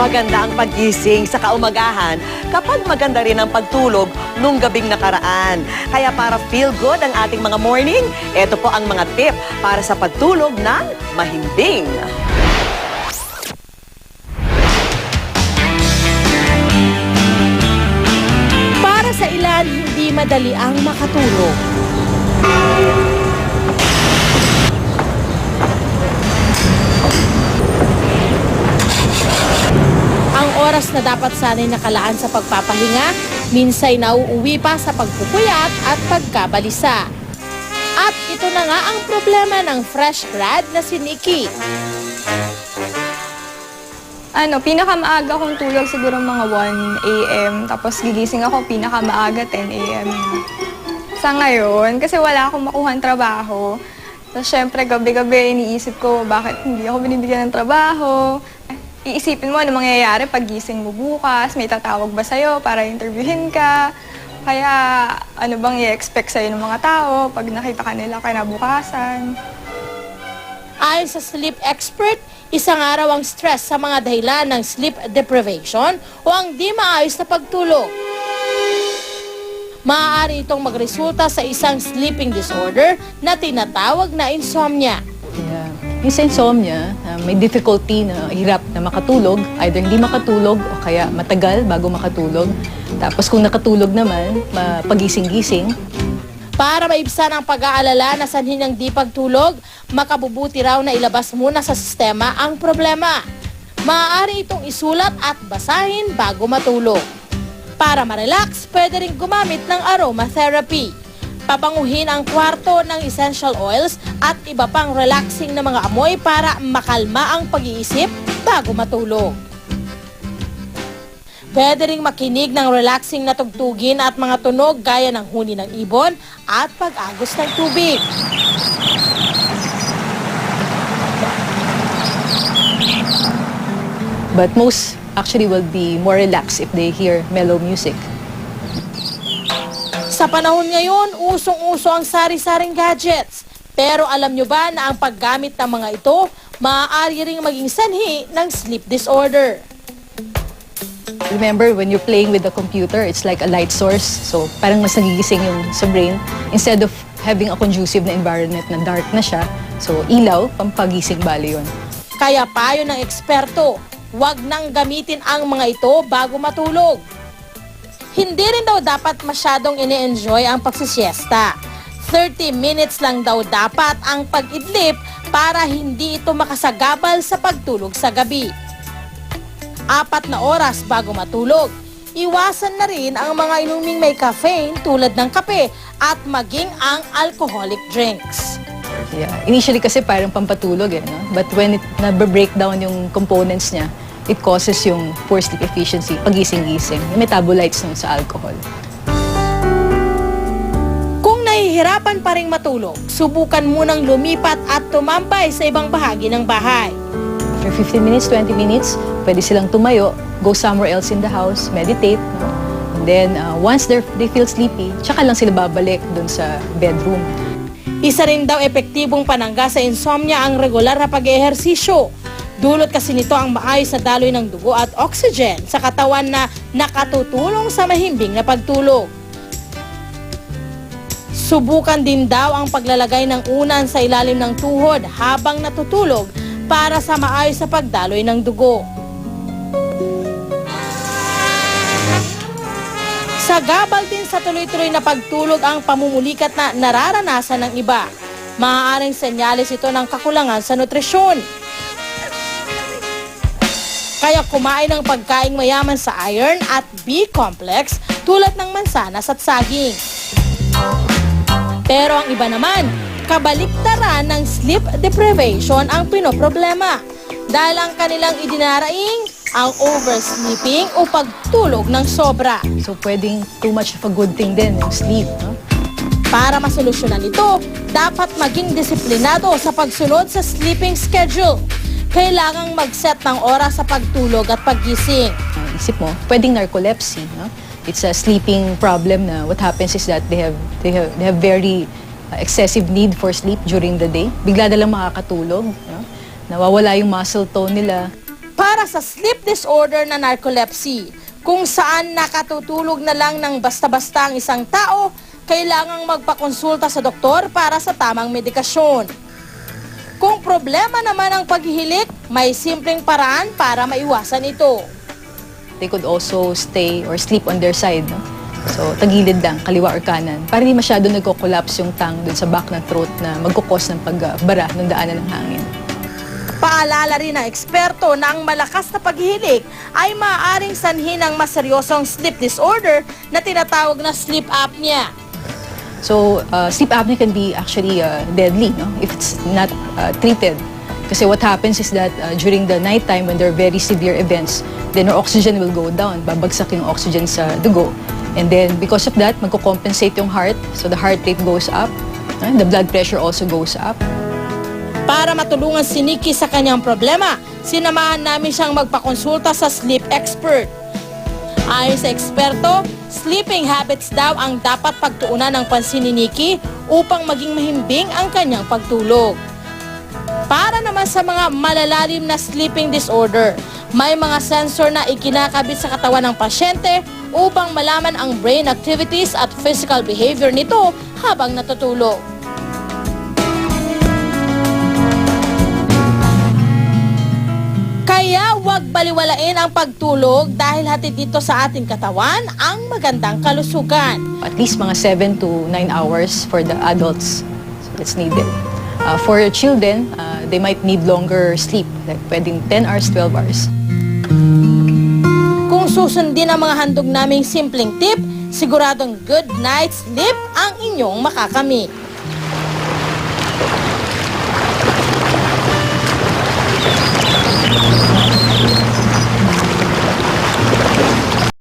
Maganda ang paggising sa kaumagahan kapag maganda rin ang pagtulog nung gabing nakaraan. Kaya para feel good ang ating mga morning, ito po ang mga tip para sa pagtulog ng mahimbing. Para sa ilan, hindi madali ang makatulog. Oras na dapat sanay nakalaan sa pagpapahinga, minsay nauuwi pa sa pagpupuyat at pagkabalisa. At ito na nga ang problema ng fresh grad na si Nikki. Ano, pinakamaaga kong tulog siguro mga 1 a.m. Tapos gigising ako pinakamaaga 10 a.m. Sa ngayon, kasi wala akong makuha trabaho. Tapos syempre gabi-gabi iniisip ko bakit hindi ako binibigyan ng trabaho. Iisipin mo ano mangyayari pag gising mo bukas, may tatawag ba sa'yo para interviewin ka. Kaya ano bang i-expect sa'yo ng mga tao pag nakita ka nila kinabukasan. Ayon sa sleep expert, isang araw ang stress sa mga dahilan ng sleep deprivation o ang di maayos na pagtulog. Maaari itong magresulta sa isang sleeping disorder na tinatawag na insomnia. Yeah. Yung sa insomnia, uh, may difficulty na hirap na makatulog, either hindi makatulog o kaya matagal bago makatulog. Tapos kung nakatulog naman, pagising-gising, Para maibsan ang pag-aalala na sanhin ng di pagtulog, makabubuti raw na ilabas muna sa sistema ang problema. Maaari itong isulat at basahin bago matulog. Para ma-relax, pwede rin gumamit ng aromatherapy. Pabanguhin ang kwarto ng essential oils at iba pang relaxing na mga amoy para makalma ang pag-iisip bago matulog. Pwede ring makinig ng relaxing na tugtugin at mga tunog gaya ng huni ng ibon at pag-agos ng tubig. but most actually will be more relaxed if they hear mellow music. Sa panahon ngayon, usong-uso ang sari-saring gadgets. Pero alam nyo ba na ang paggamit ng mga ito, maaari ring maging sanhi ng sleep disorder. Remember, when you're playing with the computer, it's like a light source. So parang mas nagigising yung sa brain. Instead of having a conducive na environment na dark na siya, so ilaw, pampagising bali yun. Kaya payo ng eksperto, huwag nang gamitin ang mga ito bago matulog. Hindi rin daw dapat masyadong ini-enjoy ang pagsisiesta. 30 minutes lang daw dapat ang pag-idlip para hindi ito makasagabal sa pagtulog sa gabi. Apat na oras bago matulog. Iwasan na rin ang mga inuming may caffeine tulad ng kape at maging ang alcoholic drinks. Yeah. Initially kasi parang pampatulog eh, no? But when it na-breakdown yung components niya, it causes yung poor sleep efficiency, pagising-gising, yung metabolites nun sa alcohol. Kung nahihirapan pa rin matulog, subukan munang lumipat at tumambay sa ibang bahagi ng bahay. For 15 minutes, 20 minutes, pwede silang tumayo, go somewhere else in the house, meditate. And then, uh, once they feel sleepy, tsaka lang sila babalik dun sa bedroom. Isa rin daw epektibong panangga sa insomnia ang regular na pag-ehersisyo. Dulot kasi nito ang maayos na daloy ng dugo at oxygen sa katawan na nakatutulong sa mahimbing na pagtulog. Subukan din daw ang paglalagay ng unan sa ilalim ng tuhod habang natutulog para sa maayos na pagdaloy ng dugo. Sagabal din sa tuloy-tuloy na pagtulog ang pamumulikat na nararanasan ng iba. Maaaring senyales ito ng kakulangan sa nutrisyon. Kaya kumain ng pagkaing mayaman sa iron at B-complex tulad ng mansanas at saging. Pero ang iba naman, kabaliktaran ng sleep deprivation ang pinoproblema dahil ang kanilang idinaraing ang oversleeping o pagtulog ng sobra. So, pwedeng too much of a good thing din, yung sleep. No? Para masolusyonan ito, dapat maging disiplinado sa pagsunod sa sleeping schedule. Kailangang mag-set ng oras sa pagtulog at paggising. Uh, isip mo, pwedeng narcolepsy. No? It's a sleeping problem na what happens is that they have, they have, they have very uh, excessive need for sleep during the day. Bigla na lang makakatulog. No? Nawawala yung muscle tone nila. Para sa sleep disorder na narcolepsy, kung saan nakatutulog na lang ng basta-basta ang isang tao, kailangang magpakonsulta sa doktor para sa tamang medikasyon. Kung problema naman ang paghihilik, may simpleng paraan para maiwasan ito. They could also stay or sleep on their side. No? So, tagilid lang, kaliwa or kanan. Para hindi masyado nagko-collapse yung tongue dun sa back ng throat na magkukos ng pagbara ng daanan ng hangin. Paalala rin ng eksperto na ang malakas na paghihilik ay maaaring sanhi ng mas seryosong sleep disorder na tinatawag na sleep apnea. So, uh, sleep apnea can be actually uh, deadly no? if it's not uh, treated. Kasi what happens is that uh, during the nighttime when there are very severe events, then our oxygen will go down. Babagsak yung oxygen sa dugo. And then because of that, magko-compensate yung heart. So the heart rate goes up. uh, the blood pressure also goes up. Para matulungan si Nikki sa kanyang problema, sinamahan namin siyang magpakonsulta sa sleep expert. Ayon sa eksperto, sleeping habits daw ang dapat pagtuunan ng pansin ni Nikki upang maging mahimbing ang kanyang pagtulog. Para naman sa mga malalalim na sleeping disorder, may mga sensor na ikinakabit sa katawan ng pasyente upang malaman ang brain activities at physical behavior nito habang natutulog. Huwag baliwalain ang pagtulog dahil hatid dito sa ating katawan ang magandang kalusugan. At least mga 7 to 9 hours for the adults. So it's needed. Uh, for children, uh, they might need longer sleep, like pwedeng 10 hours, 12 hours. Kung susundin ang mga handog naming simpleng tip, siguradong good night's sleep ang inyong makakamit.